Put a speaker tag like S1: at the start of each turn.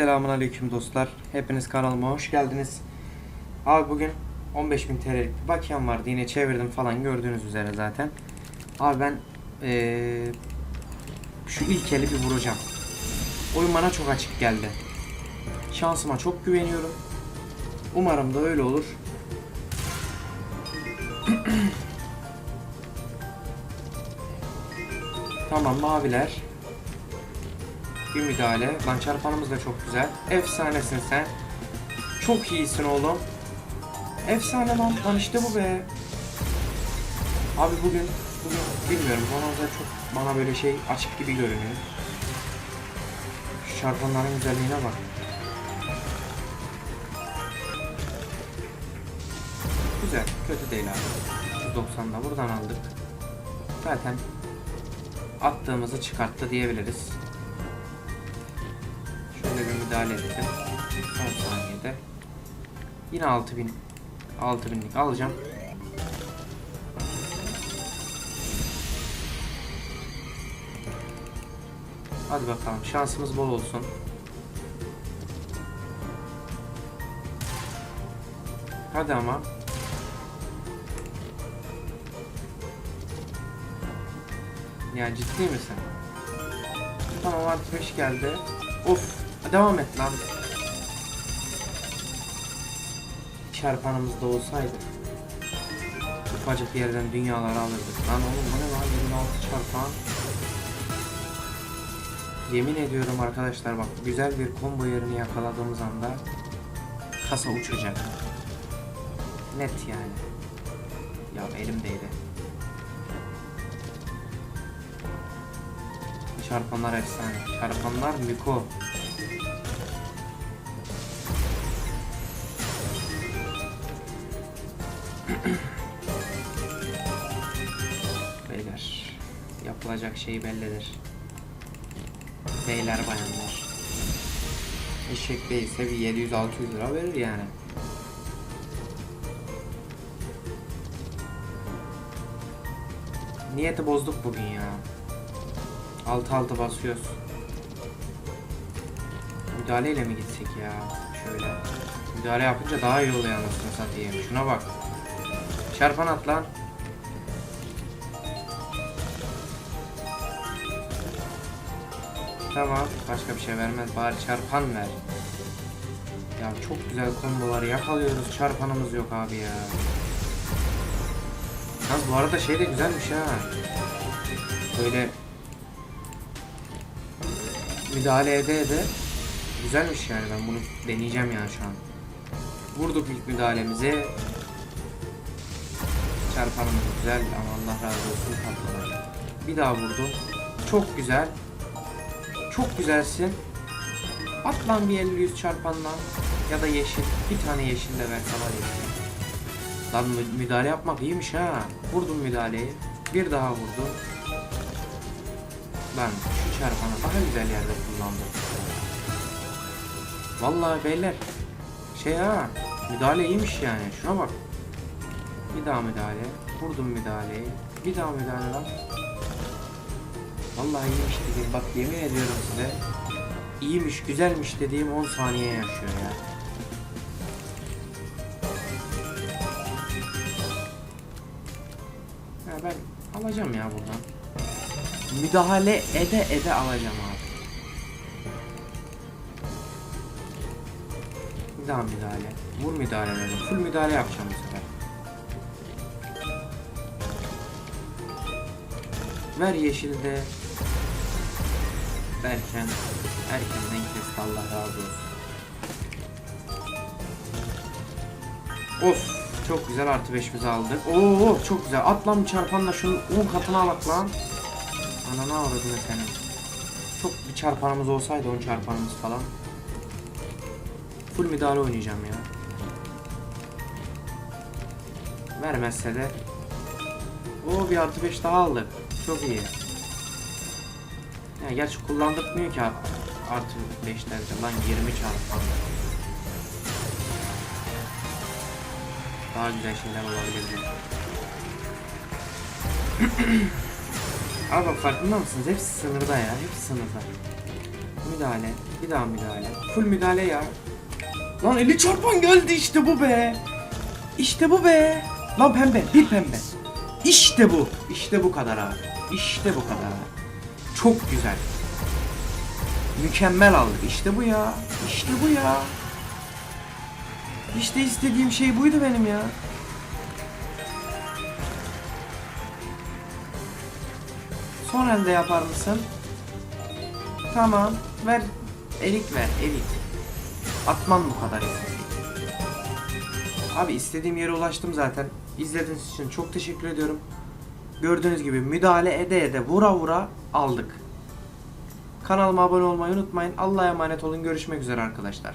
S1: Selamun Aleyküm dostlar. Hepiniz kanalıma hoş geldiniz. Abi bugün 15.000 TL'lik bir bakiyem vardı. Yine çevirdim falan gördüğünüz üzere zaten. Abi ben eee, şu ilk eli bir vuracağım. Oyun bana çok açık geldi. Şansıma çok güveniyorum. Umarım da öyle olur. tamam maviler. Bir müdahale. Lan çarpanımız da çok güzel. Efsanesin sen. Çok iyisin oğlum. Efsane lan. Lan işte bu be. Abi bugün bugün bilmiyorum bana çok bana böyle şey açık gibi görünüyor. Şu çarpanların güzelliğine bak. Güzel. Kötü değil abi. 190'da buradan aldık. Zaten attığımızı çıkarttı diyebiliriz. Müdahale ettim. Son saniyede. Yine 6000 6000'lik alacağım. Hadi bakalım şansımız bol olsun. Hadi ama. Ya ciddi misin? Tamam artı 5 geldi. Of devam et lan. Çarpanımız da olsaydı. Ufacık yerden dünyaları alırdık. Lan oğlum bu ne lan 26 çarpan. Yemin ediyorum arkadaşlar bak güzel bir combo yerini yakaladığımız anda kasa uçacak. Net yani. Ya elimdeydi. Çarpanlar efsane. Çarpanlar Miko. Beyler. Yapılacak şey bellidir. Beyler bayanlar. Eşek değilse bir 700-600 lira verir yani. Niyeti bozduk bugün ya. Altı altı basıyoruz. Müdahaleyle mi gitsek ya? Şöyle. Müdahale yapınca daha iyi oluyor anasını satayım. Şuna bak. Çarpan at lan. Tamam. Başka bir şey vermez. Bari çarpan ver. Ya çok güzel komboları yakalıyoruz. Çarpanımız yok abi ya. Yalnız bu arada şey de güzelmiş ha. Böyle müdahale ede ede güzelmiş yani ben bunu deneyeceğim yani şu an. Vurduk ilk müdahalemizi. Çarpanımız güzel ama Allah razı olsun patladı. Bir daha vurdum. Çok güzel. Çok güzelsin. At lan bir 50 çarpanla. Ya da yeşil. Bir tane yeşil de verse var ya. Lan mü- müdahale yapmak iyiymiş ha. Vurdum müdahaleyi. Bir daha vurdum. Lan şu çarpanı daha güzel yerde kullandım. Vallahi beyler. Şey ha. Müdahale iyiymiş yani. Şuna bak. Bir daha müdahale. Vurdum müdahaleyi. Bir daha müdahale lan. Vallahi iyiymiş dediğim. Bak yemin ediyorum size. İyiymiş, güzelmiş dediğim 10 saniye yaşıyor ya. Ha ben alacağım ya buradan. Müdahale ede ede alacağım abi. Bir daha müdahale. Vur müdahaleleri. Full müdahale yapacağım bu sefer. Ver yeşilde. Derken erkenden kesti Allah razı olsun. Of çok güzel artı 5 bizi aldık. Oo çok güzel. At lan çarpanla şunun 10 katına bak lan. Anana avradını senin. Çok bir çarpanımız olsaydı 10 çarpanımız falan. Full müdahale oynayacağım ya. Vermezse de. Oo bir artı 5 daha aldık. Çok iyi. Ya gerçi kullandırmıyor ki artı 5'lerde lan 20 çarpan. Daha güzel şeyler olabilir. Abi bak farkında mısınız? Hepsi sınırda ya. Hepsi sınırda. müdahale. Bir daha müdahale. Full müdahale ya. Lan 50 çarpan geldi işte bu be. İşte bu be. Lan pembe. Bir pembe. İşte bu. İşte bu kadar abi. İşte bu kadar. Çok güzel. Mükemmel aldık. İşte bu ya. İşte bu ya. İşte istediğim şey buydu benim ya. Son elde yapar mısın? Tamam. Ver. Elik ver. Elik. Atman bu kadar. Abi istediğim yere ulaştım zaten. İzlediğiniz için çok teşekkür ediyorum. Gördüğünüz gibi müdahale ede ede vura vura aldık. Kanalıma abone olmayı unutmayın. Allah'a emanet olun. Görüşmek üzere arkadaşlar.